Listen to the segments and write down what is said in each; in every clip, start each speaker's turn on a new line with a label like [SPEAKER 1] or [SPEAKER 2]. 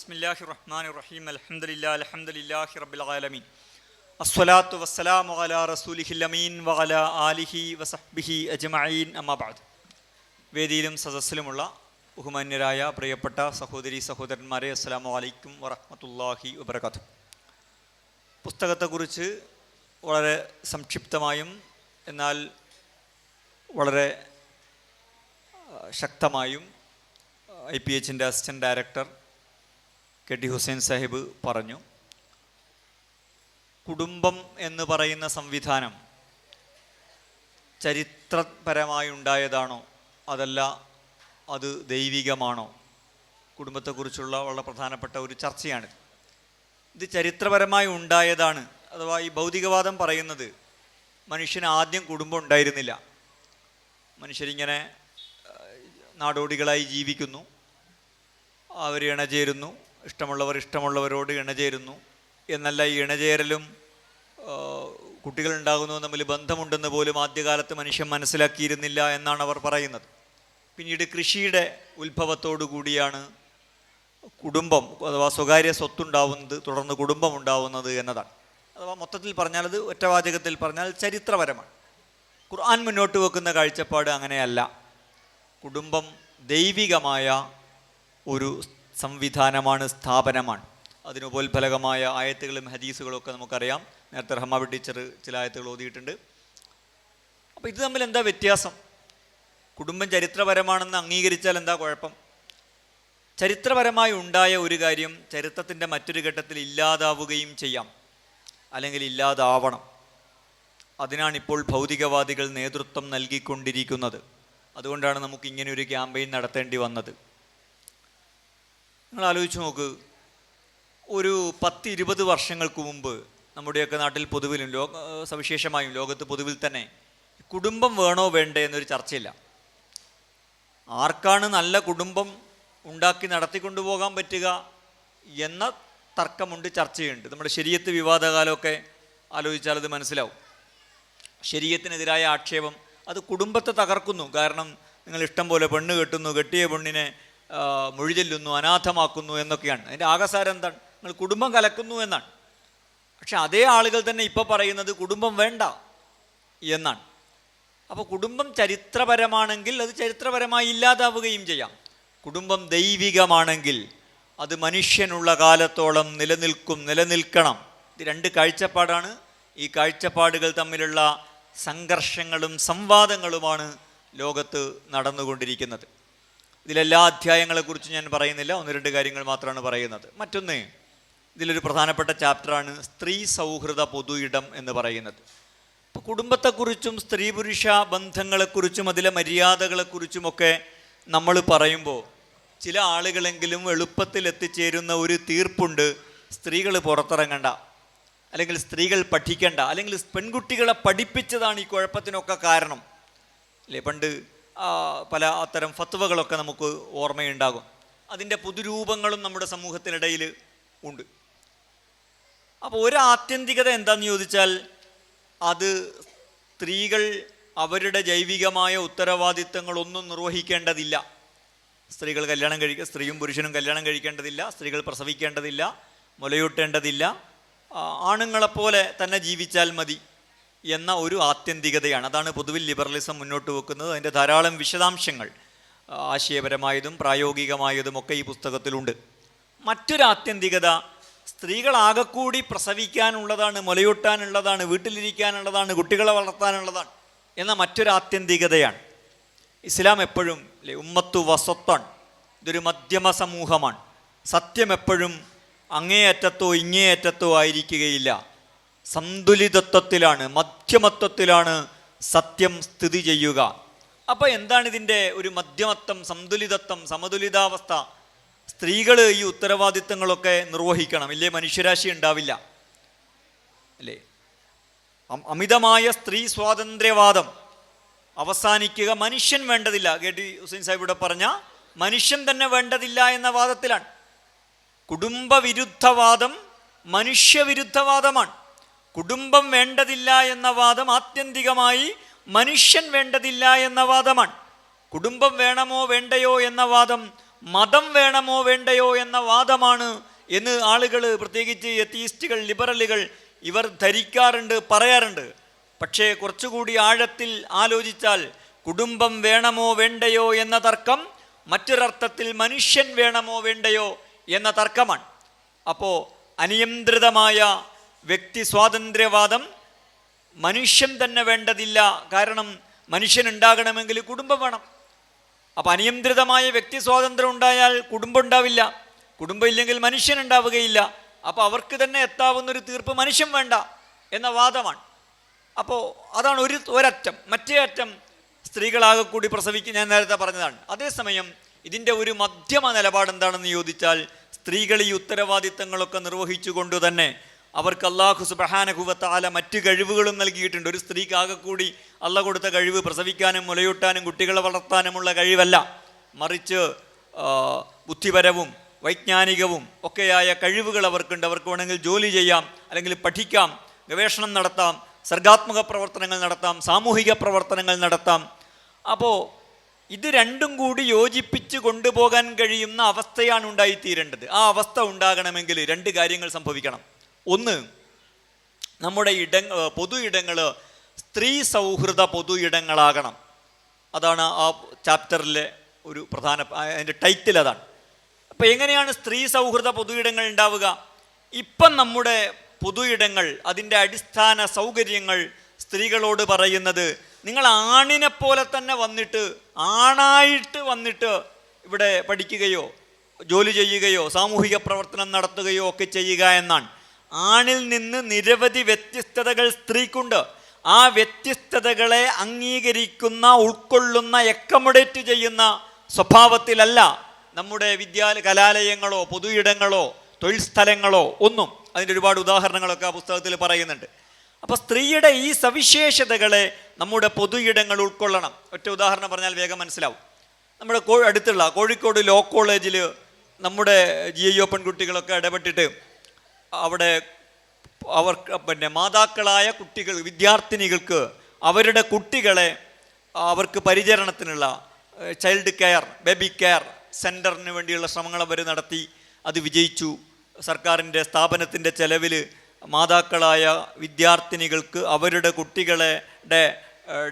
[SPEAKER 1] ബിസ്മില്ലാഹി റഹ്മാൻ റഹീം അൽഹംദുലില്ലാഹി റബ്ബിൽ ആലമീൻ. അസ്സലാത്തു വസ്സലാമു അലാ റസൂലിഹിൽ അമീൻ വഅല ആലിഹി വസഹ്ബിഹി അജ്മഈൻ. അമ്മാ ബഅദ്. വേദിയിലും സദസ്സിലുമുള്ള ബഹുമാന്യരായ പ്രിയപ്പെട്ട സഹോദരി സഹോദരന്മാരെ അസ്സലാമു അലൈക്കും വറഹമത്തല്ലാഹി വബറകാതുഹു പുസ്തകത്തെക്കുറിച്ച് വളരെ സംക്ഷിപ്തമായും എന്നാൽ വളരെ ശക്തമായും I P എച്ചിന്റെ assistant director K T Hussain Sahib പറഞ്ഞു കുടുംബം എന്ന് പറയുന്ന സംവിധാനം ചരിത്രപരമായി ഉണ്ടായതാണോ അതല്ല അത് ദൈവികമാണോ? കുടുംബത്തെക്കുറിച്ചുള്ള വളരെ പ്രധാനപ്പെട്ട ഒരു ചർച്ചയാണ്. ഇത് ചരിത്രപരമായി ഉണ്ടായതാണ്. അഥവാ ഈ ഭൗതികവാദം പറയുന്നത് മനുഷ്യന് ആദ്യം കുടുംബം ഉണ്ടായിരുന്നില്ല. മനുഷ്യരിങ്ങനെ നാടോടികളായി ജീവിക്കുന്നു. അവർ ഇണചേരുന്നു. ഇഷ്ടമുള്ളവർ ഇഷ്ടമുള്ളവരോട് ഇണചേരുന്നു. എന്നല്ല ഈ ഇണചേരലും കുട്ടികളുണ്ടാകുന്നു തമ്മിൽ ബന്ധമുണ്ടെന്ന് പോലും ആദ്യകാലത്ത് മനുഷ്യൻ മനസ്സിലാക്കിയിരുന്നില്ല എന്നാണ് അവർ പറയുന്നത്. പിന്നീട് കൃഷിയുടെ ഉത്ഭവത്തോടു കൂടിയാണ് കുടുംബം അഥവാ സ്വകാര്യ സ്വത്തുണ്ടാവുന്നത് തുടർന്ന് കുടുംബം ഉണ്ടാവുന്നത് എന്നതാണ്. അഥവാ മൊത്തത്തിൽ പറഞ്ഞാൽ അത് ഒറ്റവാചകത്തിൽ പറഞ്ഞാൽ ചരിത്രപരമാണ്. ഖുർആൻ മുന്നോട്ട് വെക്കുന്ന കാഴ്ചപ്പാട് അങ്ങനെയല്ല. കുടുംബം ദൈവികമായ ഒരു സംവിധാനമാണ് സ്ഥാപനമാണ്. അതിനുപോൽഫലകമായ ആയത്തുകളും ഹദീസുകളും ഒക്കെ നമുക്കറിയാം. നേരത്തെ റഹ്മാബി ടീച്ചർ ചില ആയത്തുകൾ ഓതിയിട്ടുണ്ട്. അപ്പോൾ ഇത് തമ്മിൽ എന്താ വ്യത്യാസം? കുടുംബം ചരിത്രപരമാണെന്ന് അംഗീകരിച്ചാൽ എന്താ കുഴപ്പം? ചരിത്രപരമായി ഉണ്ടായ ഒരു കാര്യം ചരിത്രത്തിന്റെ മറ്റൊരു ഘട്ടത്തിൽ ഇല്ലാതാവുകയും ചെയ്യാം. അല്ലെങ്കിൽ ഇല്ലാതാവണം. അതിനാണ് ഇപ്പോൾ ഭൗതികവാദികൾ നേതൃത്വം നൽകിക്കൊണ്ടിരിക്കുന്നത്. അതുകൊണ്ടാണ് നമുക്ക് ഇങ്ങനെ ഒരു ക്യാമ്പയിൻ നടത്തേണ്ടി വന്നത്. നിങ്ങൾ ആലോചിച്ച് നോക്ക്. ഒരു പത്ത് ഇരുപത് വർഷങ്ങൾക്ക് മുമ്പ് നമ്മുടെയൊക്കെ നാട്ടിൽ പൊതുവിലും ലോക സവിശേഷമായും ലോകത്ത് പൊതുവിൽ തന്നെ കുടുംബം വേണോ വേണ്ടേ എന്നൊരു ചർച്ചയില്ല. ആർക്കാണ് നല്ല കുടുംബം ഉണ്ടാക്കി നടത്തിക്കൊണ്ടുപോകാൻ പറ്റുക എന്ന തർക്കമുണ്ട് ചർച്ചയുണ്ട്. നമ്മുടെ ശരീരത്ത് വിവാദകാലമൊക്കെ ആലോചിച്ചാൽ അത് മനസ്സിലാവും. ശരീരത്തിനെതിരായ ആക്ഷേപം അത് കുടുംബത്തെ തകർക്കുന്നു. കാരണം നിങ്ങൾ ഇഷ്ടം പോലെ പെണ്ണ് കെട്ടുന്നു കെട്ടിയ പെണ്ണിനെ മൊഴിചെല്ലുന്നു അനാഥമാക്കുന്നു എന്നൊക്കെയാണ്. അതിന്റെ ആകസാരം എന്താണ്? നിങ്ങൾ കുടുംബം കലക്കുന്നു എന്നാണ്. പക്ഷെ അതേ ആളുകൾ തന്നെ ഇപ്പോൾ പറയുന്നത് കുടുംബം വേണ്ട എന്നാണ്. അപ്പോൾ കുടുംബം ചരിത്രപരമാണെങ്കിൽ അത് ചരിത്രപരമായി ഇല്ലാതാവുകയും ചെയ്യാം. കുടുംബം ദൈവികമാണെങ്കിൽ അത് മനുഷ്യനുള്ള കാലത്തോളം നിലനിൽക്കും നിലനിൽക്കണം. ഇത് രണ്ട് കാഴ്ചപ്പാടാണ്. ഈ കാഴ്ചപ്പാടുകൾ തമ്മിലുള്ള സംഘർഷങ്ങളും സംവാദങ്ങളുമാണ് ലോകത്ത് നടന്നുകൊണ്ടിരിക്കുന്നത്. ഇതിലെല്ലാ അധ്യായങ്ങളെക്കുറിച്ച് ഞാൻ പറയുന്നില്ല. ഒന്ന് രണ്ട് കാര്യങ്ങൾ മാത്രമാണ് പറയുന്നത്. മറ്റൊന്ന് ഇതിലൊരു പ്രധാനപ്പെട്ട ചാപ്റ്ററാണ് സ്ത്രീ സൗഹൃദ പൊതു ഇടം എന്ന് പറയുന്നത്. ഇപ്പോൾ കുടുംബത്തെക്കുറിച്ചും സ്ത്രീ പുരുഷ ബന്ധങ്ങളെക്കുറിച്ചും അതിലെ മര്യാദകളെക്കുറിച്ചുമൊക്കെ നമ്മൾ പറയുമ്പോൾ ചില ആളുകളെങ്കിലും എളുപ്പത്തിൽ എത്തിച്ചേരുന്ന ഒരു തീർപ്പുണ്ട് സ്ത്രീകൾ പുറത്തിറങ്ങണ്ട അല്ലെങ്കിൽ സ്ത്രീകൾ പഠിക്കണ്ട അല്ലെങ്കിൽ പെൺകുട്ടികളെ പഠിപ്പിച്ചതാണ് ഈ കുഴപ്പത്തിനൊക്കെ കാരണം. അല്ലേ? പണ്ട് പല അത്തരം ഫത്വകളൊക്കെ നമുക്ക് ഓർമ്മയുണ്ടാകും. അതിന്റെ പുതുരൂപങ്ങളും നമ്മുടെ സമൂഹത്തിനിടയിൽ ഉണ്ട്. അപ്പോൾ ഒരു ആത്യന്തികത എന്താണെന്ന് ചോദിച്ചാൽ അത് സ്ത്രീകൾ അവരുടെ ജൈവികമായ ഉത്തരവാദിത്തങ്ങളൊന്നും നിർവഹിക്കേണ്ടതില്ല. സ്ത്രീകൾ കല്യാണം കഴിക്കുക സ്ത്രീയും പുരുഷനും കല്യാണം കഴിക്കേണ്ടതില്ല സ്ത്രീകൾ പ്രസവിക്കേണ്ടതില്ല മുലയൂട്ടേണ്ടതില്ല. ആണുങ്ങളെപ്പോലെ തന്നെ ജീവിച്ചാൽ മതി. എന്ന ഒരു ആത്യന്തികതയാണ്. അതാണ് പൊതുവിൽ ലിബറലിസം മുന്നോട്ട് വെക്കുന്നത്. അതിന്റെ ധാരാളം വിശദാംശങ്ങൾ ആശയപരമായതും പ്രായോഗികമായതും ഒക്കെ ഈ പുസ്തകത്തിലുണ്ട്. മറ്റൊരു ആത്യന്തികത സ്ത്രീകളാകെക്കൂടി പ്രസവിക്കാനുള്ളതാണ് മുലയൂട്ടാനുള്ളതാണ് വീട്ടിലിരിക്കാനുള്ളതാണ് കുട്ടികളെ വളർത്താനുള്ളതാണ് എന്ന മറ്റൊരു ആത്യന്തികതയാണ്. ഇസ്ലാം എപ്പോഴും ഉമ്മത്തു വസത്താണ്. ഇതൊരു മധ്യമ സമൂഹമാണ്. സത്യം എപ്പോഴും അങ്ങേയറ്റത്തോ ഇങ്ങേയറ്റത്തോ ആയിരിക്കുകയില്ല. സന്തുലിതത്വത്തിലാണ് മധ്യമത്വത്തിലാണ് സത്യം സ്ഥിതി ചെയ്യുക. അപ്പോൾ എന്താണ് ഇതിന്റെ ഒരു മധ്യമത്വം സന്തുലിതത്വം സമതുലിതാവസ്ഥ? സ്ത്രീകൾ ഈ ഉത്തരവാദിത്തങ്ങളൊക്കെ നിർവഹിക്കണം. ഇല്ലേ മനുഷ്യരാശി ഉണ്ടാവില്ല. അല്ലേ? അമിതമായ സ്ത്രീ സ്വാതന്ത്ര്യവാദം അവസാനിക്കുക മനുഷ്യൻ വേണ്ടതില്ല. കെ ടി ഹുസൈൻ സാഹിബ് ഇവിടെ പറഞ്ഞ മനുഷ്യൻ തന്നെ വേണ്ടതില്ല എന്ന വാദത്തിലാണ്. കുടുംബവിരുദ്ധവാദം മനുഷ്യവിരുദ്ധവാദമാണ്. കുടുംബം വേണ്ടതില്ല എന്ന വാദം ആത്യന്തികമായി മനുഷ്യൻ വേണ്ടതില്ല എന്ന വാദമാണ്. കുടുംബം വേണമോ വേണ്ടയോ എന്ന വാദം മതം വേണമോ വേണ്ടയോ എന്ന വാദമാണ് എന്ന് ആളുകൾ പ്രത്യേകിച്ച് എത്തീസ്റ്റുകൾ ലിബറലുകൾ ഇവർ ധരിക്കാറുണ്ട് പറയാറുണ്ട്. പക്ഷേ കുറച്ചുകൂടി ആഴത്തിൽ ആലോചിച്ചാൽ കുടുംബം വേണമോ വേണ്ടയോ എന്ന തർക്കം മറ്റൊരർത്ഥത്തിൽ മനുഷ്യൻ വേണമോ വേണ്ടയോ എന്ന തർക്കമാണ്. അപ്പോൾ അനിയന്ത്രിതമായ വ്യക്തി സ്വാതന്ത്ര്യവാദം മനുഷ്യൻ തന്നെ വേണ്ടതില്ല. കാരണം മനുഷ്യൻ ഉണ്ടാകണമെങ്കിൽ കുടുംബം വേണം. അപ്പം അനിയന്ത്രിതമായ വ്യക്തി സ്വാതന്ത്ര്യം ഉണ്ടായാൽ കുടുംബം ഉണ്ടാവില്ല. കുടുംബം ഇല്ലെങ്കിൽ മനുഷ്യൻ ഉണ്ടാവുകയില്ല. അപ്പോൾ അവർക്ക് തന്നെ എത്താവുന്ന ഒരു തീർപ്പ് മനുഷ്യൻ വേണ്ട എന്ന വാദമാണ്. അപ്പോൾ അതാണ് ഒരു ഒരറ്റം. മറ്റേ അറ്റം സ്ത്രീകളാകെ കൂടി പ്രസവിക്കും ഞാൻ നേരത്തെ പറഞ്ഞതാണ്. അതേസമയം ഇതിന്റെ ഒരു മധ്യമ നിലപാട് എന്താണെന്ന് ചോദിച്ചാൽ സ്ത്രീകൾ ഈ ഉത്തരവാദിത്തങ്ങളൊക്കെ നിർവഹിച്ചുകൊണ്ട് തന്നെ അവർക്ക് അള്ളാഹു സുബഹാനഹുവത്താല മറ്റ് കഴിവുകളും നൽകിയിട്ടുണ്ട്. ഒരു സ്ത്രീക്ക് ആകെ കൂടി അള്ള കൊടുത്ത കഴിവ് പ്രസവിക്കാനും മുലയൂട്ടാനും കുട്ടികളെ വളർത്താനുമുള്ള കഴിവല്ല. മറിച്ച് ബുദ്ധിപരവും വൈജ്ഞാനികവും ഒക്കെയായ കഴിവുകൾ അവർക്കുണ്ട്. അവർക്ക് വേണമെങ്കിൽ ജോലി ചെയ്യാം അല്ലെങ്കിൽ പഠിക്കാം ഗവേഷണം നടത്താം സർഗാത്മക പ്രവർത്തനങ്ങൾ നടത്താം സാമൂഹിക പ്രവർത്തനങ്ങൾ നടത്താം. അപ്പോൾ ഇത് രണ്ടും കൂടി യോജിപ്പിച്ച് കൊണ്ടുപോകാൻ കഴിയുന്ന അവസ്ഥയാണ് ഉണ്ടായിത്തീരേണ്ടത്. ആ അവസ്ഥ ഉണ്ടാകണമെങ്കിൽ രണ്ട് കാര്യങ്ങൾ സംഭവിക്കണം. ഒന്ന് നമ്മുടെ ഇട പൊതു ഇടങ്ങൾ സ്ത്രീ സൗഹൃദ പൊതു ഇടങ്ങളാകണം. അതാണ് ആ ചാപ്റ്ററിലെ ഒരു പ്രധാന അതിന്റെ ടൈറ്റിൽ അതാണ്. അപ്പോൾ എങ്ങനെയാണ് സ്ത്രീ സൗഹൃദ പൊതു ഇടങ്ങൾ ഉണ്ടാവുക? ഇപ്പം നമ്മുടെ പൊതു ഇടങ്ങൾ അതിന്റെ അടിസ്ഥാന സൗകര്യങ്ങൾ സ്ത്രീകളോട് പറയുന്നത് നിങ്ങൾ ആണിനെ പോലെ തന്നെ വന്നിട്ട് ആണായിട്ട് വന്നിട്ട് ഇവിടെ പഠിക്കുകയോ ജോലി ചെയ്യുകയോ സാമൂഹിക പ്രവർത്തനം നടത്തുകയോ ഒക്കെ ചെയ്യുക എന്നാണ്. ആണിൽ നിന്ന് നിരവധി വ്യത്യസ്തതകൾ സ്ത്രീക്കുണ്ട്. ആ വ്യത്യസ്തതകളെ അംഗീകരിക്കുന്ന ഉൾക്കൊള്ളുന്ന എക്കമഡേറ്റ് ചെയ്യുന്ന സ്വഭാവത്തിലല്ല നമ്മുടെ വിദ്യാലയ കലാലയങ്ങളോ പൊതു ഇടങ്ങളോ തൊഴിൽ സ്ഥലങ്ങളോ ഒന്നും. അതിന്റെ ഒരുപാട് ഉദാഹരണങ്ങളൊക്കെ ആ പുസ്തകത്തിൽ പറയുന്നുണ്ട്. അപ്പോൾ സ്ത്രീയുടെ ഈ സവിശേഷതകളെ നമ്മുടെ പൊതു ഇടങ്ങൾ ഉൾക്കൊള്ളണം. ഒറ്റ ഉദാഹരണം പറഞ്ഞാൽ വേഗം മനസ്സിലാവും. നമ്മുടെ കോ അടുത്തുള്ള കോഴിക്കോട് ലോ കോളേജിൽ നമ്മുടെ ജി ഐ ഒ പെൺകുട്ടികളൊക്കെ ഇടപെട്ടിട്ട് അവിടെ അവർക്ക് പിന്നെ മാതാക്കളായ കുട്ടികൾ വിദ്യാർത്ഥിനികൾക്ക് അവരുടെ കുട്ടികളെ അവർക്ക് പരിചരണത്തിനുള്ള ചൈൽഡ് കെയർ ബേബി കെയർ സെന്ററിന് വേണ്ടിയുള്ള ശ്രമങ്ങൾ അവർ നടത്തി. അത് വിജയിച്ചു. സർക്കാരിന്റെ സ്ഥാപനത്തിന്റെ ചെലവിൽ മാതാക്കളായ വിദ്യാർത്ഥിനികൾക്ക് അവരുടെ കുട്ടികളെ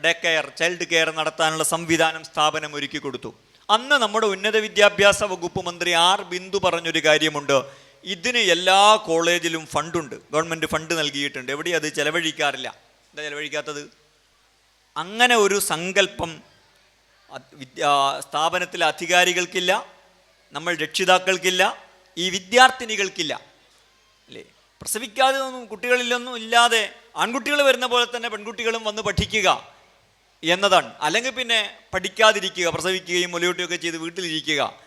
[SPEAKER 1] ഡേ കെയർ ചൈൽഡ് കെയർ നടത്താനുള്ള സംവിധാനം സ്ഥാപനം ഒരുക്കി കൊടുത്തു. അന്ന് നമ്മുടെ ഉന്നത വിദ്യാഭ്യാസ വകുപ്പ് മന്ത്രി ആർ ബിന്ദു പറഞ്ഞൊരു കാര്യമുണ്ട്. ഇതിന് എല്ലാ കോളേജിലും ഫണ്ടുണ്ട്. ഗവൺമെന്റ് ഫണ്ട് നൽകിയിട്ടുണ്ട്. എവിടെ അത് ചെലവഴിക്കാറില്ല. എന്താ ചെലവഴിക്കാത്തത്? അങ്ങനെ ഒരു സങ്കല്പം വിദ്യാ സ്ഥാപനത്തിലെ അധികാരികൾക്കില്ല നമ്മൾ രക്ഷിതാക്കൾക്കില്ല ഈ വിദ്യാർത്ഥിനികൾക്കില്ല. അല്ലേ? പ്രസവിക്കാതെ ഒന്നും കുട്ടികളിലൊന്നും ഇല്ലാതെ ആൺകുട്ടികൾ വരുന്ന പോലെ തന്നെ പെൺകുട്ടികളും വന്ന് പഠിക്കുക എന്നതാണ്. അല്ലെങ്കിൽ പിന്നെ പഠിക്കാതിരിക്കുക പ്രസവിക്കുകയും മുലയൂട്ടുകയൊക്കെ ചെയ്ത് വീട്ടിലിരിക്കുക.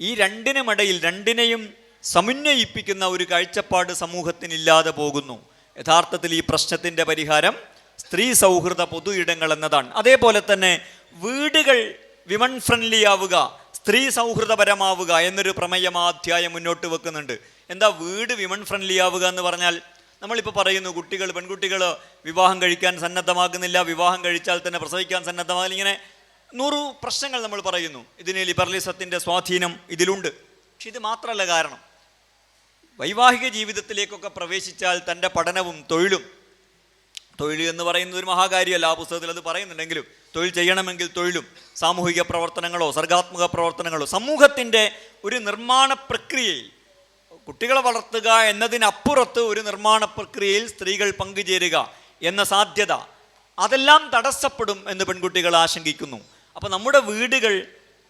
[SPEAKER 1] ഈ രണ്ടിനുമിടയിൽ രണ്ടിനെയും സമന്വയിപ്പിക്കുന്ന ഒരു കാഴ്ചപ്പാട് സമൂഹത്തിനില്ലാതെ പോകുന്നു. യഥാർത്ഥത്തിൽ ഈ പ്രശ്നത്തിന്റെ പരിഹാരം സ്ത്രീ സൗഹൃദ പൊതു ഇടങ്ങൾ എന്നതാണ്. അതേപോലെ തന്നെ വീടുകൾ വിമൺ ഫ്രണ്ട്ലി ആവുക സ്ത്രീ സൗഹൃദപരമാവുക എന്നൊരു പ്രമേയം ആ അധ്യായം മുന്നോട്ട് വെക്കുന്നുണ്ട്. എന്താ വീട് വിമൺ ഫ്രണ്ട്ലി ആവുക എന്ന് പറഞ്ഞാൽ നമ്മളിപ്പോൾ പറയുന്നു കുട്ടികൾ പെൺകുട്ടികൾ വിവാഹം കഴിക്കാൻ സന്നദ്ധമാകുന്നില്ല വിവാഹം കഴിച്ചാൽ തന്നെ പ്രസവിക്കാൻ സന്നദ്ധമാകില്ല ഇങ്ങനെ നൂറു പ്രശ്നങ്ങൾ നമ്മൾ പറയുന്നു. ഇതിന് ലിബറലിസത്തിന്റെ സ്വാധീനം ഇതിലുണ്ട്. പക്ഷെ ഇത് മാത്രമല്ല കാരണം. വൈവാഹിക ജീവിതത്തിലേക്കൊക്കെ പ്രവേശിച്ചാൽ തന്റെ പഠനവും തൊഴിലും തൊഴിൽ എന്ന് പറയുന്നത് ഒരു മഹാകാര്യമല്ല ആ പുസ്തകത്തിൽ അത് പറയുന്നുണ്ടെങ്കിലും തൊഴിൽ ചെയ്യണമെങ്കിൽ തൊഴിലും സാമൂഹിക പ്രവർത്തനങ്ങളോ സർഗാത്മക പ്രവർത്തനങ്ങളോ സമൂഹത്തിന്റെ ഒരു നിർമ്മാണ പ്രക്രിയയിൽ കുട്ടികളെ വളർത്തുക എന്നതിനപ്പുറത്ത് ഒരു നിർമ്മാണ പ്രക്രിയയിൽ സ്ത്രീകൾ പങ്കുചേരുക എന്ന സാധ്യത അതെല്ലാം തടസ്സപ്പെടും എന്ന് പെൺകുട്ടികൾ ആശങ്കിക്കുന്നു. അപ്പോൾ നമ്മുടെ വീടുകൾ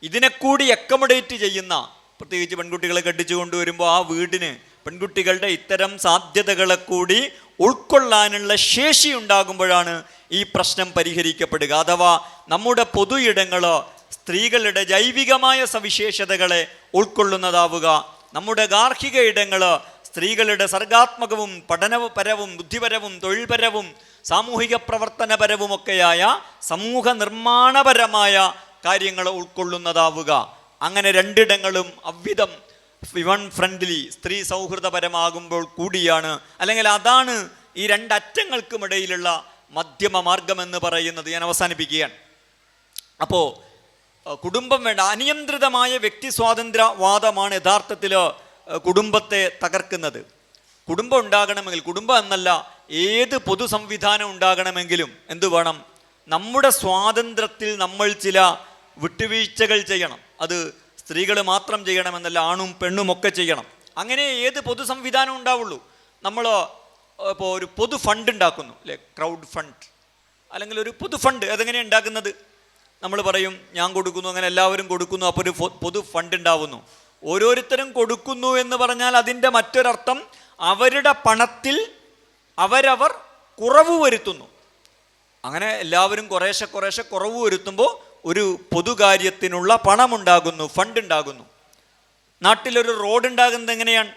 [SPEAKER 1] ഇതിനെക്കൂടി അക്കമഡേറ്റ് ചെയ്യുന്ന പ്രത്യേകിച്ച് പെൺകുട്ടികളെ കെട്ടിച്ചു കൊണ്ടുവരുമ്പോൾ ആ വീടിന് പെൺകുട്ടികളുടെ ഇത്തരം സാധ്യതകളെ കൂടി ഉൾക്കൊള്ളാനുള്ള ശേഷി ഉണ്ടാകുമ്പോഴാണ് ഈ പ്രശ്നം പരിഹരിക്കപ്പെടുക. അഥവാ നമ്മുടെ പൊതു ഇടങ്ങളോ സ്ത്രീകളുടെ ജൈവികമായ സവിശേഷതകളെ ഉൾക്കൊള്ളുന്നതാവുക. നമ്മുടെ ഗാർഹിക ഇടങ്ങൾ സ്ത്രീകളുടെ സർഗാത്മകവും പഠനപരവും ബുദ്ധിപരവും തൊഴിൽപരവും സാമൂഹിക പ്രവർത്തനപരവുമൊക്കെയായ സമൂഹ നിർമ്മാണപരമായ കാര്യങ്ങൾ ഉൾക്കൊള്ളുന്നതാവുക. അങ്ങനെ രണ്ടിടങ്ങളും അവിധം വിവൺ ഫ്രണ്ട്ലി സ്ത്രീ സൗഹൃദപരമാകുമ്പോൾ കൂടിയാണ്. അല്ലെങ്കിൽ അതാണ് ഈ രണ്ടറ്റങ്ങൾക്കുമിടയിലുള്ള മധ്യമ മാർഗമെന്ന് പറയുന്നത് ഞാൻ അവസാനിപ്പിക്കുകയാണ്. അപ്പോൾ കുടുംബം വേണ്ട അനിയന്ത്രിതമായ വ്യക്തി സ്വാതന്ത്ര്യവാദമാണ് യഥാർത്ഥത്തിൽ കുടുംബത്തെ തകർക്കുന്നത്. കുടുംബം ഉണ്ടാകണമെങ്കിൽ കുടുംബം എന്നല്ല ഏത് പൊതു സംവിധാനം ഉണ്ടാകണമെങ്കിലും എന്തു വേണം? നമ്മുടെ സ്വാതന്ത്ര്യത്തിൽ നമ്മൾ ചില വിട്ടുവീഴ്ചകൾ ചെയ്യണം. അത് സ്ത്രീകൾ മാത്രം ചെയ്യണമെന്നല്ല ആണും പെണ്ണും ഒക്കെ ചെയ്യണം. അങ്ങനെ ഏത് പൊതു സംവിധാനം ഉണ്ടാവുള്ളൂ. നമ്മൾ ഇപ്പോൾ ഒരു പൊതു ഫണ്ട് ഉണ്ടാക്കുന്നു അല്ലെ? Crowd fund. അല്ലെങ്കിൽ ഒരു പൊതു ഫണ്ട് അതെങ്ങനെയാണ് ഉണ്ടാക്കുന്നത്? നമ്മൾ പറയും ഞാൻ കൊടുക്കുന്നു അങ്ങനെ എല്ലാവരും കൊടുക്കുന്നു അപ്പോൾ ഒരു പൊതു ഫണ്ട് ഉണ്ടാവുന്നു. ഓരോരുത്തരും കൊടുക്കുന്നു എന്ന് പറഞ്ഞാൽ അതിന്റെ മറ്റൊരർത്ഥം അവരുടെ പണത്തിൽ അവരവർ കുറവ് വരുത്തുന്നു. അങ്ങനെ എല്ലാവരും കുറേശ്ശെ കുറേശ്ശെ കുറവ് വരുത്തുമ്പോൾ ഒരു പൊതുകാര്യത്തിനുള്ള പണമുണ്ടാകുന്നു ഫണ്ട് ഉണ്ടാകുന്നു നാട്ടിലൊരു റോഡ് ഉണ്ടാകുന്നത് എങ്ങനെയാണ്?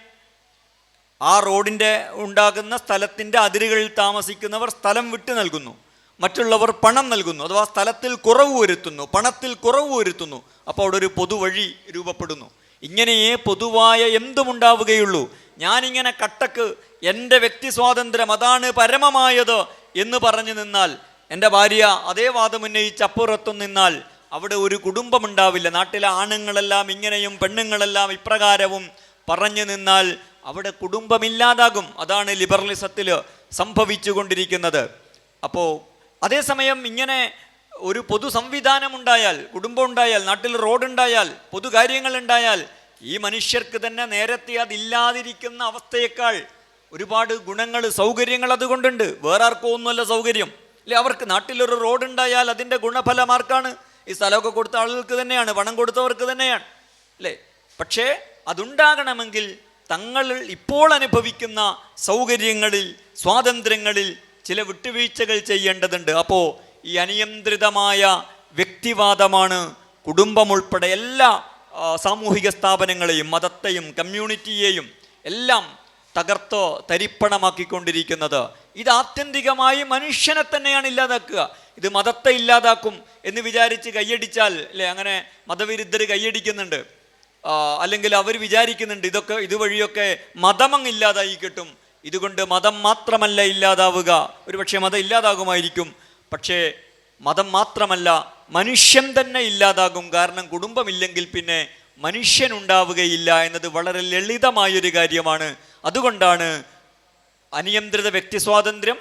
[SPEAKER 1] ആ റോഡിന്റെ ഉണ്ടാകുന്ന സ്ഥലത്തിന്റെ അതിരുകളിൽ താമസിക്കുന്നവർ സ്ഥലം വിട്ടു നൽകുന്നു. മറ്റുള്ളവർ പണം നൽകുന്നു അഥവാ സ്ഥലത്തിൽ കുറവ് വരുത്തുന്നു പണത്തിൽ കുറവ് വരുത്തുന്നു. അപ്പോൾ അവിടെ ഒരു പൊതുവഴി രൂപപ്പെടുന്നു. ഇങ്ങനെയേ പൊതുവായ എന്തുമുണ്ടാവുകയുള്ളൂ? ഞാനിങ്ങനെ കട്ടക്ക് എന്റെ വ്യക്തി സ്വാതന്ത്ര്യം അതാണ് പരമമായത് എന്ന് പറഞ്ഞു നിന്നാൽ എന്റെ ഭാര്യ അതേ വാദം ഉന്നയിച്ച് അപ്പുറത്തും നിന്നാൽ അവിടെ ഒരു കുടുംബമുണ്ടാവില്ല. നാട്ടിലെ ആണുങ്ങളെല്ലാം ഇങ്ങനെയും പെണ്ണുങ്ങളെല്ലാം ഇപ്രകാരവും പറഞ്ഞു നിന്നാൽ അവിടെ കുടുംബമില്ലാതാകും. അതാണ് ലിബറലിസത്തിൽ സംഭവിച്ചു കൊണ്ടിരിക്കുന്നത് അപ്പോൾ അതേസമയം ഇങ്ങനെ ഒരു പൊതു സംവിധാനം ഉണ്ടായാൽ കുടുംബം ഉണ്ടായാൽ നാട്ടിൽ റോഡ് ഉണ്ടായാൽ പൊതുകാര്യങ്ങൾ ഉണ്ടായാൽ ഈ മനുഷ്യർക്ക് തന്നെ നേരത്തെ അതില്ലാതിരിക്കുന്ന അവസ്ഥയേക്കാൾ ഒരുപാട് ഗുണങ്ങൾ സൗകര്യങ്ങൾ അതുകൊണ്ടുണ്ട്. വേറെ ഒന്നുമല്ല സൗകര്യം. അല്ലെ അവർക്ക് നാട്ടിലൊരു റോഡ് ഉണ്ടായാൽ അതിന്റെ ഗുണഫലം ആർക്കാണ് ഈ സ്ഥലമൊക്കെ കൊടുത്ത ആളുകൾക്ക് തന്നെയാണ് പണം കൊടുത്തവർക്ക് തന്നെയാണ് അല്ലേ? പക്ഷേ അതുണ്ടാകണമെങ്കിൽ തങ്ങൾ ഇപ്പോൾ അനുഭവിക്കുന്ന സൗകര്യങ്ങളിൽ സ്വാതന്ത്ര്യങ്ങളിൽ ചില വിട്ടുവീഴ്ചകൾ ചെയ്യേണ്ടതുണ്ട്. അപ്പോൾ ഈ അനിയന്ത്രിതമായ വ്യക്തിവാദമാണ് കുടുംബം ഉൾപ്പെടെ എല്ലാ സാമൂഹിക സ്ഥാപനങ്ങളെയും മതത്തെയും കമ്മ്യൂണിറ്റിയെയും എല്ലാം തകർത്തോ തരിപ്പണമാക്കിക്കൊണ്ടിരിക്കുന്നത്. ഇത് ആത്യന്തികമായി മനുഷ്യനെ തന്നെയാണ് ഇല്ലാതാക്കുക. ഇത് മതത്തെ ഇല്ലാതാക്കും എന്ന് വിചാരിച്ച് കൈയടിച്ചാൽ അല്ലേ? അങ്ങനെ മതവിരുദ്ധർ കൈയടിക്കുന്നുണ്ട്. അല്ലെങ്കിൽ അവർ വിചാരിക്കുന്നുണ്ട് ഇതൊക്കെ ഇതുവഴിയൊക്കെ മതമങ്ങ് ഇല്ലാതായി കിട്ടും. ഇതുകൊണ്ട് മതം മാത്രമല്ല ഇല്ലാതാവുക. ഒരുപക്ഷെ മതം ഇല്ലാതാകുമായിരിക്കും. പക്ഷേ മതം മാത്രമല്ല മനുഷ്യൻ തന്നെ ഇല്ലാതാകും. കാരണം കുടുംബമില്ലെങ്കിൽ പിന്നെ മനുഷ്യൻ ഉണ്ടാവുകയില്ല എന്നത് വളരെ ലളിതമായൊരു കാര്യമാണ്. അതുകൊണ്ടാണ് അനിയന്ത്രിത വ്യക്തി സ്വാതന്ത്ര്യം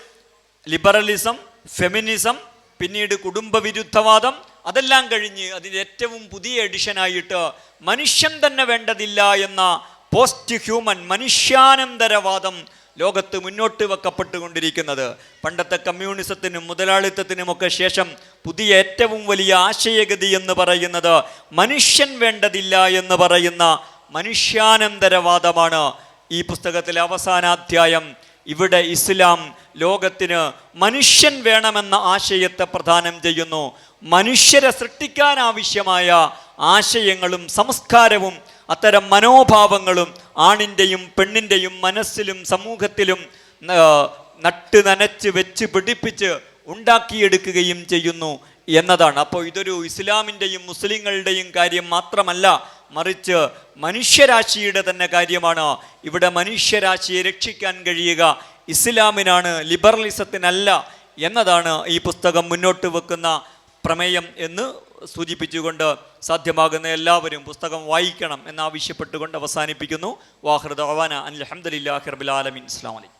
[SPEAKER 1] ലിബറലിസം ഫെമിനിസം പിന്നീട് കുടുംബവിരുദ്ധവാദം അതെല്ലാം കഴിഞ്ഞ് അതിന്റെ ഏറ്റവും പുതിയ എഡിഷനായിട്ട് മനുഷ്യൻ തന്നെ വേണ്ടതില്ല എന്ന പോസ്റ്റ് ഹ്യൂമൻ മനുഷ്യാനന്തരവാദം ലോകത്ത് മുന്നോട്ട് വെക്കപ്പെട്ടുകൊണ്ടിരിക്കുന്നത്. പണ്ടത്തെ കമ്മ്യൂണിസത്തിനും മുതലാളിത്തത്തിനുമൊക്കെ ശേഷം പുതിയ ഏറ്റവും വലിയ ആശയഗതി എന്ന് പറയുന്നത് മനുഷ്യൻ വേണ്ടതില്ല എന്ന് പറയുന്ന മനുഷ്യാനന്തരവാദമാണ് ഈ പുസ്തകത്തിലെ അവസാനാധ്യായം. ഇവിടെ ഇസ്ലാം ലോകത്തിന് മനുഷ്യൻ വേണമെന്ന ആശയത്തെ പ്രധാനം ചെയ്യുന്നു. മനുഷ്യരെ സൃഷ്ടിക്കാൻ ആവശ്യമായ ആശയങ്ങളും സംസ്കാരവും അത്തരം മനോഭാവങ്ങളും ആണിന്റെയും പെണ്ണിന്റെയും മനസ്സിലും സമൂഹത്തിലും നട്ട് നനച്ച് വെച്ച് പിടിപ്പിച്ച് ഉണ്ടാക്കിയെടുക്കുകയും ചെയ്യുന്നു എന്നതാണ്. അപ്പോൾ ഇതൊരു ഇസ്ലാമിന്റെയും മുസ്ലിങ്ങളുടെയും കാര്യം മാത്രമല്ല മറിച്ച് മനുഷ്യരാശിയുടെ തന്നെ കാര്യമാണ്. ഇവിടെ മനുഷ്യരാശിയെ രക്ഷിക്കാൻ കഴിയുക ഇസ്ലാമിനാണ് ലിബറലിസത്തിനല്ല എന്നതാണ് ഈ പുസ്തകം മുന്നോട്ട് വെക്കുന്ന പ്രമേയം എന്ന് സൂചിപ്പിച്ചുകൊണ്ട് സാധ്യമാകുന്ന എല്ലാവരും പുസ്തകം വായിക്കണം എന്നാവശ്യപ്പെട്ടുകൊണ്ട് അവസാനിപ്പിക്കുന്നു. വാഹൃദ് അവാന അനിൽ അഹമ്മദില്ലാ ഹിർബിൽ ആലമീൻ. ഇസ്ലാം അലൈക്കും.